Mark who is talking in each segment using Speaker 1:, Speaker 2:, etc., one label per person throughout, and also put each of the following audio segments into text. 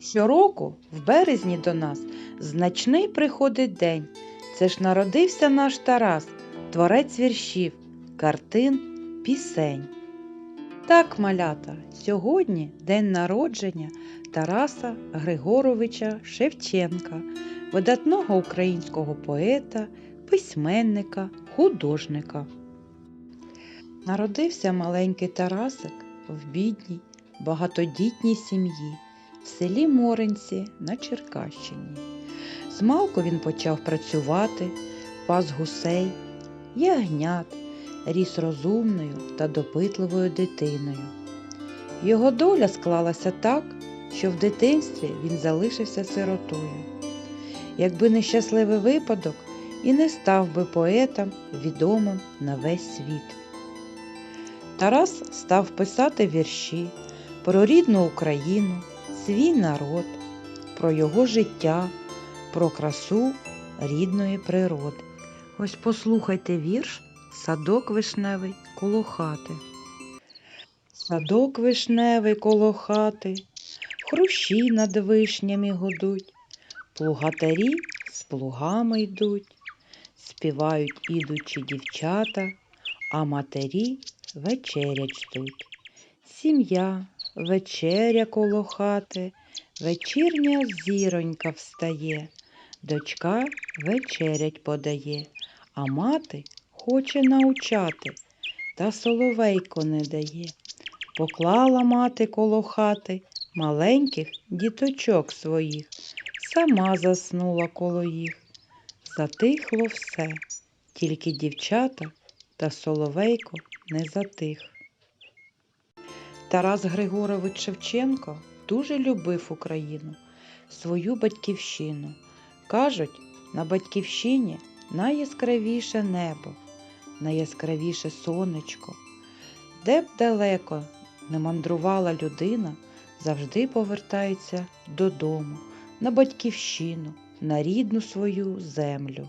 Speaker 1: Щороку в березні до нас значний приходить день. Це ж народився наш Тарас, творець віршів, картин, пісень. Так, малята, сьогодні день народження Тараса Григоровича Шевченка, видатного українського поета, письменника, художника. Народився маленький Тарасик в бідній, багатодітній сім'ї в селі Моринці на Черкащині. Змалку він почав працювати, пас гусей, ягнят, ріс розумною та допитливою дитиною. Його доля склалася так, що в дитинстві він залишився сиротою. Якби нещасливий випадок і не став би поетом відомим на весь світ. Тарас став писати вірші про рідну Україну, свій народ, про його життя, про красу рідної природи. Ось послухайте вірш Садок вишневий коло хати. Садок вишневий коло хати, хрущі над вишнями гудуть, плугатарі з плугами йдуть, співають ідучі дівчата, а матері вечерять ждуть. Сім'я, вечеря коло хати, вечірня зіронька встає, дочка вечерять подає, а мати хоче научати, та соловейко не дає. Поклала мати коло хати маленьких діточок своїх, сама заснула коло їх. Затихло все, тільки дівчата та соловейко не затих. Тарас Григорович Шевченко дуже любив Україну, свою батьківщину. Кажуть, на батьківщині найяскравіше небо, найяскравіше сонечко. Де б далеко не мандрувала людина, завжди повертається додому, на батьківщину, на рідну свою землю.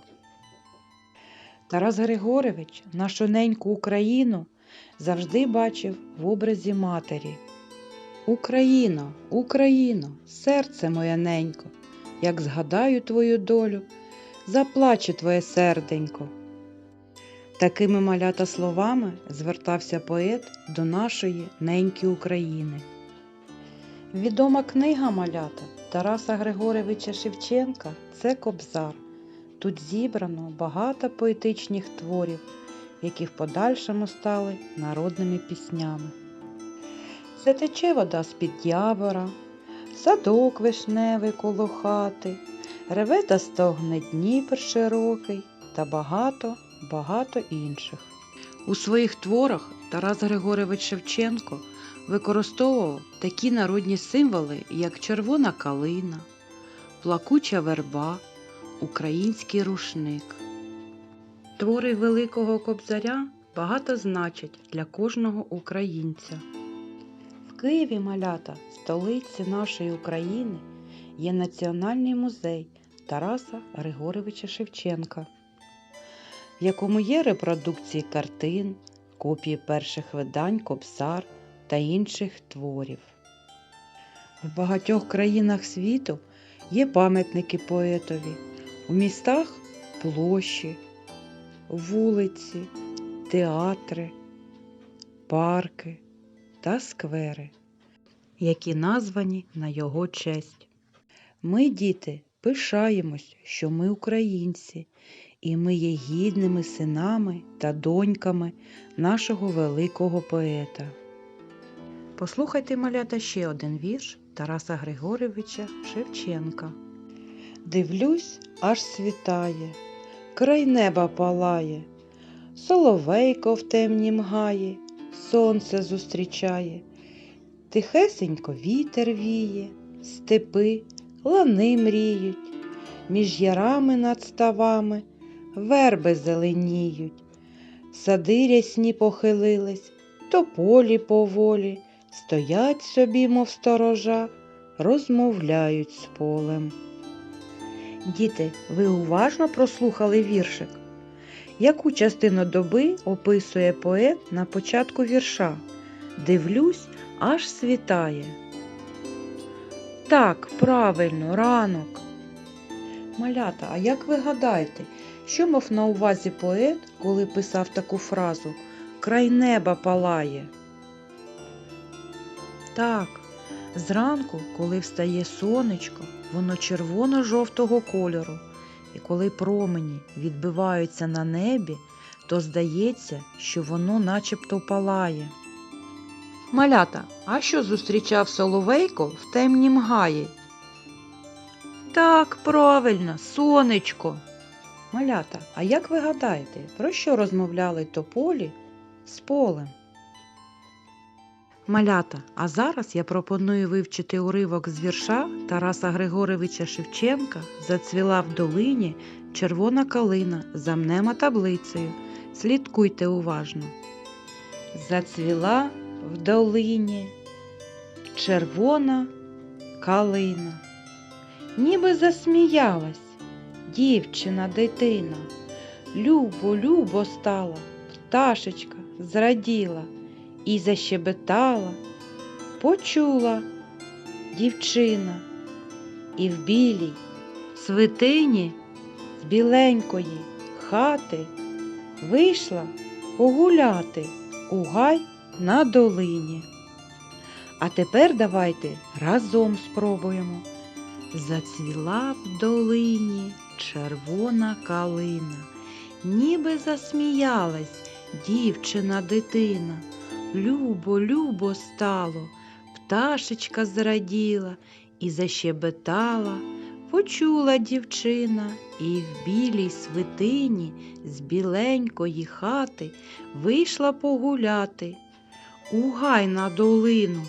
Speaker 1: Тарас Григорович нашу неньку Україну завжди бачив в образі матері. Україно, Україно, серце моє ненько, як згадаю твою долю, заплаче твоє серденько. Такими малята словами звертався поет до нашої неньки України. Відома книга малята Тараса Григоровича Шевченка це Кобзар. Тут зібрано багато поетичних творів, які в подальшому стали народними піснями. Це тече вода з-під явора, садок вишневий коло хати, реве та стогне Дніпр широкий та багато, багато інших. У своїх творах Тарас Григорович Шевченко використовував такі народні символи, як червона калина, плакуча верба, український рушник. Твори Великого Кобзаря багато значать для кожного українця. В Києві малята, столиці нашої України, є Національний музей Тараса Григоровича Шевченка, в якому є репродукції картин, копії перших видань Кобзар та інших творів. В багатьох країнах світу є пам'ятники поетові, у містах площі, вулиці, театри, парки та сквери, які названі на його честь. Ми, діти, пишаємось, що ми українці, і ми є гідними синами та доньками нашого великого поета. Послухайте, малята, ще один вірш Тараса Григоровича Шевченка. Дивлюсь, аж світає, край неба палає, соловейко в темнім гаї, сонце зустрічає, тихесенько вітер віє, степи, лани мріють, між ярами над ставами верби зеленіють, сади рясні похилились, тополі поволі, стоять собі, мов сторожа, розмовляють з полем. Діти, ви уважно прослухали віршик? Яку частину доби описує поет на початку вірша? Дивлюсь, аж світає. Так, правильно, ранок. Малята, а як ви гадаєте, що мав на увазі поет, коли писав таку фразу Край неба палає? Так, зранку, коли встає сонечко, воно червоно-жовтого кольору, і коли промені відбиваються на небі, то здається, що воно начебто палає. Малята, а що зустрічав Соловейко в темнім гаї? Так, правильно, сонечко. Малята, а як ви гадаєте, про що розмовляли тополі з полем? Малята, а зараз я пропоную вивчити уривок з вірша Тараса Григоровича Шевченка Зацвіла в долині червона калина за мнема таблицею. Слідкуйте уважно. Зацвіла в долині червона калина. Ніби засміялась дівчина дитина. Любо, любо стала, пташечка зраділа і защебетала, почула дівчина, і в білій свитині з біленької хати вийшла погуляти у гай на долині. А тепер давайте разом спробуємо. Зацвіла в долині червона калина, ніби засміялась дівчина дитина. Любо, любо стало, пташечка зраділа і защебетала, почула дівчина, і в білій свитині з біленької хати вийшла погуляти у гай на долину.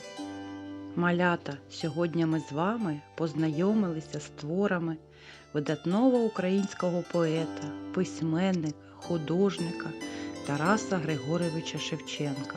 Speaker 1: Малята, сьогодні ми з вами познайомилися з творами видатного українського поета, письменника, художника Тараса Григоровича Шевченка.